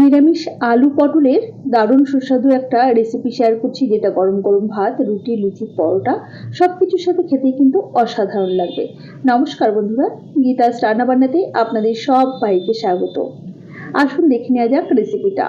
নিরামিষ আলু পটলের দারুণ সুস্বাদু একটা রেসিপি শেয়ার করছি, যেটা গরম গরম ভাত, রুটি, লুচি, পরোটা সব কিছুর সাথে খেতেই কিন্তু অসাধারণ লাগবে। নমস্কার বন্ধুরা গীতাস রান্নাবান্নাতে আপনাদের সব ভাইকে স্বাগত। আসুন দেখে নেওয়া যাক রেসিপিটা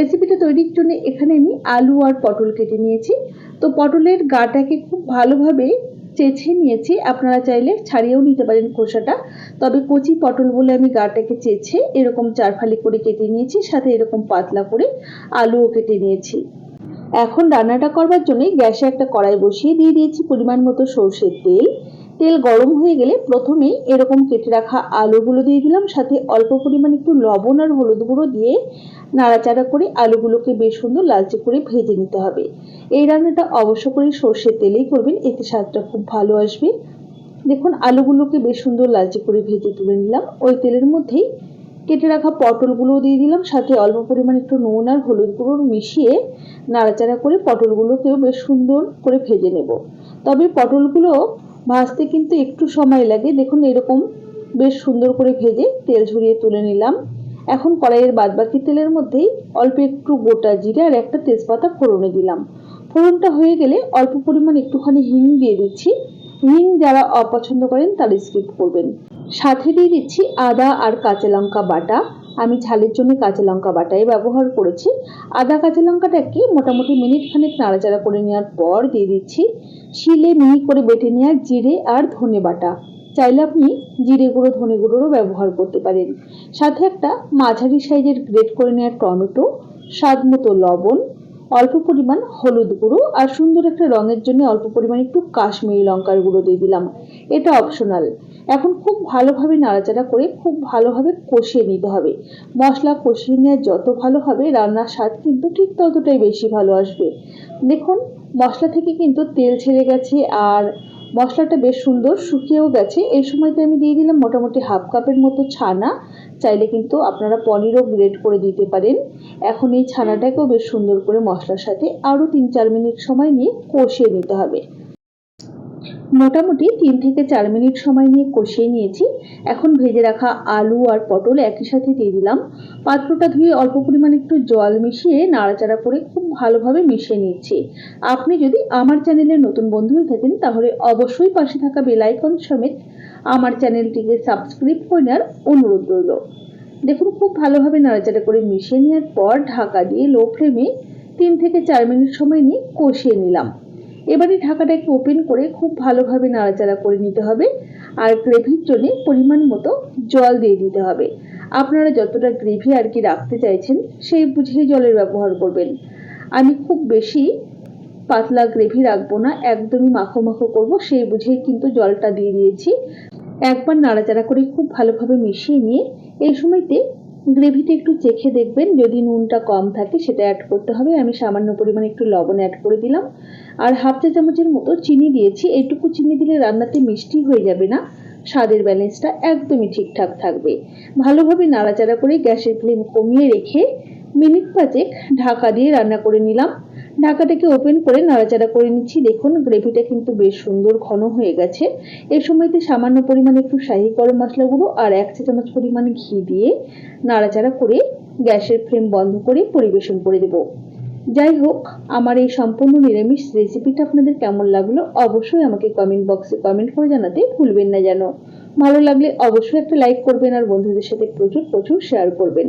রেসিপিটা তৈরির জন্য এখানে আমি আলু আর পটল কেটে নিয়েছি। তো পটলের গাটাকে খুব ভালোভাবে চেছে নিয়েছি। আপনারা চাইলে ছাড়িয়েও নিতে পারেন খোসাটা। তবে কচি পটল বলে আমি গাটাকে চেছে এরকম চারফালি করে কেটে নিয়েছি, সাথে এরকম পাতলা করে আলুও কেটে নিয়েছি। এখন রান্নাটা করবার জন্য গ্যাসে একটা কড়াই বসিয়ে দিয়ে দিয়েছি পরিমাণ মতো সর্ষের তেল। তেল গরম হয়ে গেলে প্রথমেই এরকম কেটে রাখা আলুগুলো দিয়ে দিলাম। সাথে অল্প পরিমাণ একটু লবণ আর হলুদ গুঁড়ো দিয়ে নাড়াচাড়া করে আলুগুলোকে বেশ সুন্দর লালচে করে ভেজে নিতে হবে। এই রান্নাটা অবশ্য করে সর্ষের তেলেই করবেন, এতে স্বাদটা খুব ভালো আসবে। দেখুন, আলুগুলোকে বেশ সুন্দর লালচে করে ভেজে তুলে নিলাম। ওই তেলের মধ্যেই কেটে রাখা পটলগুলো দিয়ে দিলাম। সাথে অল্প পরিমাণ একটু নুন আর হলুদ গুঁড়ো মিশিয়ে নাড়াচাড়া করে পটলগুলোকেও বেশ সুন্দর করে ভেজে নেব। তবে পটলগুলো ভাজতে কিন্তু একটু সময় লাগে। দেখুন, এরকম বেশ সুন্দর করে ভেজে তেল ঝরিয়ে তুলে নিলাম। এখন কড়াইয়ের বাদবাকি তেলের মধ্যেই অল্প একটু গোটা জিরে আর একটা তেজপাতা ফোড়নে দিলাম। ফোড়নটা হয়ে গেলে অল্প পরিমাণ একটুখানি হিং দিয়ে দিচ্ছি। হিং যারা অপছন্দ করেন তারা স্কিপ করবেন। সাথে দিয়ে দিচ্ছি আদা আর কাঁচা লঙ্কা বাটা। আমি ঝালের জন্য কাঁচা লঙ্কা বাটাই ব্যবহার করেছি। আদা কাঁচা লঙ্কাটাকে মোটামুটি মিনিট খানেক নাড়াচাড়া করে নেওয়ার পর দিয়ে দিচ্ছি। শিলে মিহি করে বেটে নেওয়ার জিরে আর ধনে বাটা। চাইলে আপনি জিরে গুঁড়ো, ধনে গুঁড়োরও ব্যবহার করতে পারেন। সাথে একটা মাঝারি সাইজের গ্রেট করে নেওয়ার টমেটো, স্বাদ মতো লবণ অল্প পরিমাণ হলুদ গুঁড়ো আর সুন্দর একটা রঙের জন্য অল্প পরিমাণ একটু কাশ্মীরি লঙ্কার গুঁড়ো দিয়ে দিলাম। এটা অপশনাল এখন খুব ভালোভাবে নাড়াচাড়া করে খুব ভালোভাবে কষিয়ে নিতে হবে। মশলা কষিয়ে নেওয়া যত ভালো হবে, রান্নার স্বাদ কিন্তু ঠিক ততটাই বেশি ভালো আসবে। দেখুন, মশলা থেকে কিন্তু তেল ছেড়ে গেছে আর মশলাটা বেশ সুন্দর, শুকিয়েও গেছে। এই সময়তে আমি দিয়ে দিলাম মোটামুটি হাফ কাপের মতো ছানা। চাইলে কিন্তু আপনারা পনিরও গ্রেড করে দিতে পারেন। এখন এই ছানাটাকেও বেশ সুন্দর করে মশলার সাথে আরও তিন চার মিনিট সময় নিয়ে কষিয়ে নিতে হবে। মোটামুটি তিন থেকে চার মিনিট সময় নিয়ে কষিয়ে নিয়েছি। এখন ভেজে রাখা আলু আর পটল একই সাথে দিয়ে দিলাম। পাত্রটা ধুয়ে অল্প পরিমাণ একটু জল মিশিয়ে নাড়াচাড়া করে খুব ভালোভাবে মিশিয়ে নিচ্ছি। আপনি যদি আমার চ্যানেলের নতুন বন্ধু হয়ে থাকেন, তাহলে অবশ্যই পাশে থাকা বেলাইকন সমেত আমার চ্যানেলটিকে সাবস্ক্রাইব করে নেওয়ার অনুরোধ রইল। দেখুন, খুব ভালোভাবে নাড়াচাড়া করে মিশিয়ে নেওয়ার পর ঢাকা দিয়ে লো ফ্লেমে তিন থেকে চার মিনিট সময় নিয়ে কষিয়ে নিলাম। এবারে ঢাকাটাকে ওপেন করে খুব ভালোভাবে নাড়াচাড়া করে নিতে হবে আর গ্রেভির জন্য পরিমাণ মতো জল দিয়ে দিতে হবে। আপনারা যতটা গ্রেভি আর কি রাখতে চাইছেন সেই বুঝেই জলের ব্যবহার করবেন। আমি খুব বেশি পাতলা গ্রেভি রাখব না, একদমই মাখো মাখো করব, সেই বুঝেই কিন্তু জলটা দিয়ে দিয়েছি। একবার নাড়াচাড়া করে খুব ভালোভাবে মিশিয়ে নিয়ে এই সময়তে গ্রেভিটা একটু চেখে দেখবেন, যদি নুনটা কম থাকে সেটা অ্যাড করতে হবে। আমি সামান্য পরিমাণে একটু লবণ অ্যাড করে দিলাম। আর হাফ চা চামচের মতো চিনি দিয়েছি। এইটুকু চিনি দিলে রান্নাতে মিষ্টি হয়ে যাবে না। স্বাদের ব্যালেন্সটা একদমই ঠিকঠাক থাকবে। ভালোভাবে নাড়াচাড়া করে গ্যাসের ফ্লেম কমিয়ে রেখে মিনিট পাঁচেক ঢাকা দিয়ে রান্না করে নিলাম। ঢাকাটাকে ওপেন করে নাড়াচাড়া করে নিচ্ছি। দেখুন গ্রেভিটা কিন্তু বেশ সুন্দর ঘন হয়ে গেছে। এই সময়তে সামান্য পরিমাণে একটু শাহি গরম মশলা গুঁড়ো আর এক চা চামচ পরিমাণ ঘি দিয়ে নাড়াচাড়া করে গ্যাসের ফ্লেম বন্ধ করে পরিবেশন করে দেব। যাই হোক, আমার এই সম্পূর্ণ নিরামিষ রেসিপিটা আপনাদের কেমন লাগল অবশ্যই আমাকে কমেন্ট বক্সে কমেন্ট করে জানাতে ভুলবেন না যেন। ভালো লাগলে অবশ্যই একটা লাইক করবেন আর বন্ধুদের সাথে প্রচুর প্রচুর শেয়ার করবেন।